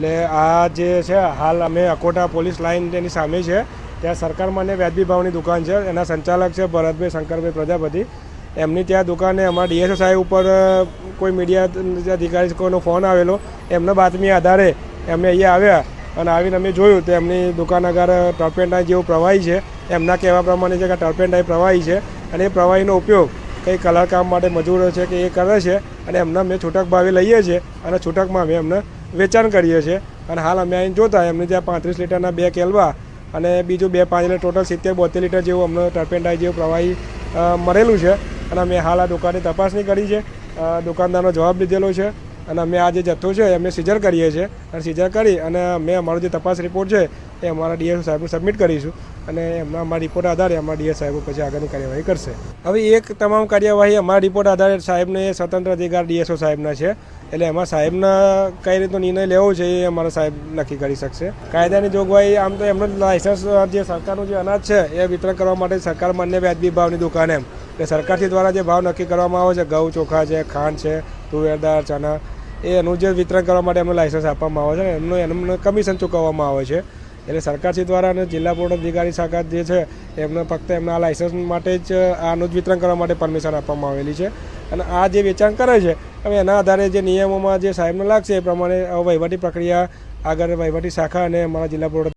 એટલે આ જે છે, હાલ અમે અકોટા પોલીસ લાઇન તેની સામે છે. ત્યાં સરકાર માન્ય વ્યાજબી ભાવની દુકાન છે. એના સંચાલક છે ભરતભાઈ, શંકરભાઈ પ્રજાપતિ. એમની ત્યાં દુકાને અમારા ડીએસઓ સાહેબ ઉપર કોઈ મીડિયા અધિકારી કોઈનો ફોન આવેલો, એમના બાતમી આધારે એમને અહીંયા આવ્યા. અને આવીને અમે જોયું તો એમની દુકાન આગળ ટર્પેન્ડાઈ જેવું પ્રવાહી છે. એમના કહેવા પ્રમાણે છે કે ટર્પેન્ડાઈ પ્રવાહી છે. અને એ પ્રવાહીનો ઉપયોગ કંઈ કલર કામ માટે મજૂરો છે કે એ કરે છે. અને એમના અમે છૂટક ભાવે લઈએ છીએ. અને છૂટકમાં અમે એમને વેચાણ કરીએ છીએ. અને હાલ અમે અહીં જોતા એમને ત્યાં પાંત્રીસ લીટરના બે કેલવા અને બીજું બે પાંચ લીટર, ટોટલ સિત્તેર બોતેર લીટર જેવું અમને ટર્પેન્ડાઈ જેવું પ્રવાહી મળેલું છે. અને અમે હાલ આ દુકાનની તપાસણી કરી છે. દુકાનદારનો જવાબ લીધેલો છે. અને અમે આ જે જથ્થો છે, અમે સીઝર કરીએ છીએ. અને સીઝર કરી અને અમે અમારો જે તપાસ રિપોર્ટ છે, એ અમારા ડીએસ સાહેબને સબમિટ કરીશું. અને એમના અમારા રિપોર્ટ આધારે અમારા ડીએસ સાહેબો પછી આગળની કાર્યવાહી કરશે. હવે એક તમામ કાર્યવાહી અમારા રિપોર્ટ આધારે સાહેબને સ્વતંત્ર અધિકાર ડીએસઓ સાહેબના છે. એટલે એમાં સાહેબના કઈ રીતનો નિર્ણય લેવો છે, એ અમારા સાહેબ નક્કી કરી શકશે. કાયદાની જોગવાઈ, આમ તો એમનો લાયસન્સ જે સરકારનું જે અનાજ છે, એ વિતરણ કરવા માટે સરકાર માન્ય વ્યાજબી ભાવની દુકાન એમ. એટલે સરકારથી દ્વારા જે ભાવ નક્કી કરવામાં આવે છે, ઘઉં ચોખા છે, ખાંડ છે, તુવેર દાળ, ચણા એ એનું જે વિતરણ કરવા માટે એમને લાયસન્સ આપવામાં આવે છે એમનું એમનું કમિશન ચૂકવવામાં આવે છે. એટલે સરકારશ્રી દ્વારા અને જિલ્લા બોર્ડ અધિકારી શાખા જે છે, એમને ફક્ત એમના આ લાયસન્સ માટે જ આનું જ વિતરણ કરવા માટે પરમિશન આપવામાં આવેલી છે. અને આ જે વેચાણ કરે છે, હવે એના આધારે જે નિયમોમાં જે સાહેબને લાગશે એ પ્રમાણે વહીવટી પ્રક્રિયા આગળ વહીવટી શાખા અને અમારા જિલ્લા બોર્ડ